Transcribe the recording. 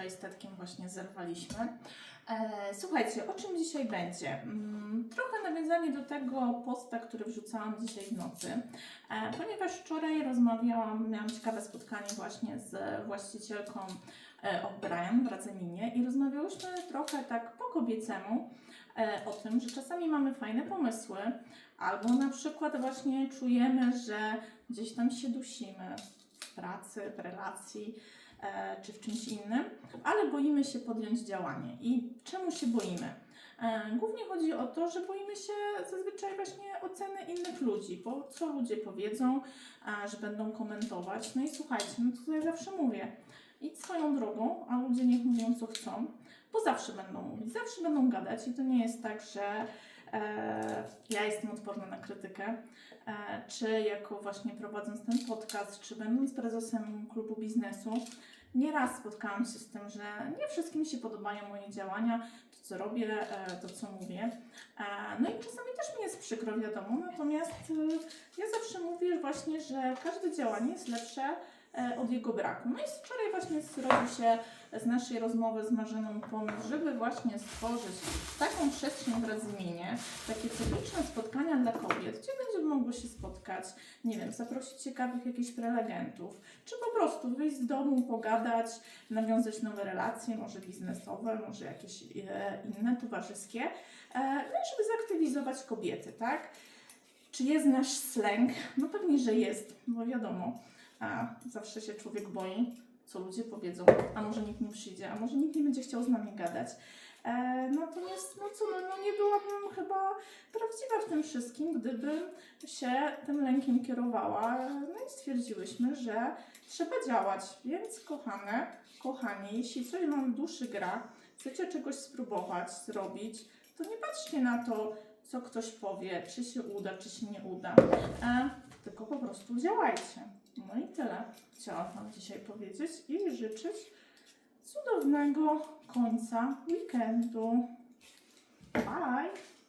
wczoraj z Tetkiem właśnie zerwaliśmy. E, słuchajcie, o czym dzisiaj będzie? Mm, trochę nawiązanie do tego posta, który wrzucałam dzisiaj w nocy, e, ponieważ wczoraj rozmawiałam, miałam ciekawe spotkanie właśnie z właścicielką e, O'Brien w Radzeminie i rozmawiałyśmy trochę tak po kobiecemu o tym, że czasami mamy fajne pomysły, albo na przykład właśnie czujemy, że gdzieś tam się dusimy w pracy, w relacji czy w czymś innym, ale boimy się podjąć działanie. I czemu się boimy? E, Głównie chodzi o to, że boimy się zazwyczaj właśnie oceny innych ludzi, bo co ludzie powiedzą, że będą komentować. No i słuchajcie, no to ja zawsze mówię, idź swoją drogą, a ludzie niech mówią co chcą, bo zawsze będą mówić, zawsze będą gadać i to nie jest tak, że e, ja jestem odporna na krytykę, e, czy jako właśnie prowadząc ten podcast, czy będąc prezesem klubu biznesu, nieraz spotkałam się z tym, że nie wszystkim się podobają moje działania, to co robię, e, to co mówię. E, No i czasami też mi jest przykro, wiadomo, natomiast e, ja zawsze mówię właśnie, że każde działanie jest lepsze e, od jego braku. No i wczoraj właśnie zrodził się z naszej rozmowy z Marzeną pomysł, żeby właśnie stworzyć taką przestrzeń w Radzyminie, takie cykliczne spotkania dla kobiet, gdzie będziemy mogły się spotkać, nie wiem, zaprosić ciekawych jakichś prelegentów, czy po prostu wyjść z domu, pogadać, nawiązać nowe relacje, może biznesowe, może jakieś e, inne, towarzyskie, e, no żeby zaktywizować kobiety, tak? Czy jest nasz slang? No pewnie, że jest, bo wiadomo, a zawsze się człowiek boi, co ludzie powiedzą, a może nikt nie przyjdzie, a może nikt nie będzie chciał z nami gadać. E, natomiast, no co, no, no nie byłabym chyba prawdziwa w tym wszystkim, gdybym się tym lękiem kierowała. No i stwierdziłyśmy, że trzeba działać. Więc kochane, kochani, jeśli coś wam duszy gra, chcecie czegoś spróbować, zrobić, to nie patrzcie na to, co ktoś powie, czy się uda, czy się nie uda, e, tylko po prostu działajcie. No i tyle chciałam Wam dzisiaj powiedzieć i życzyć cudownego końca weekendu. Bye!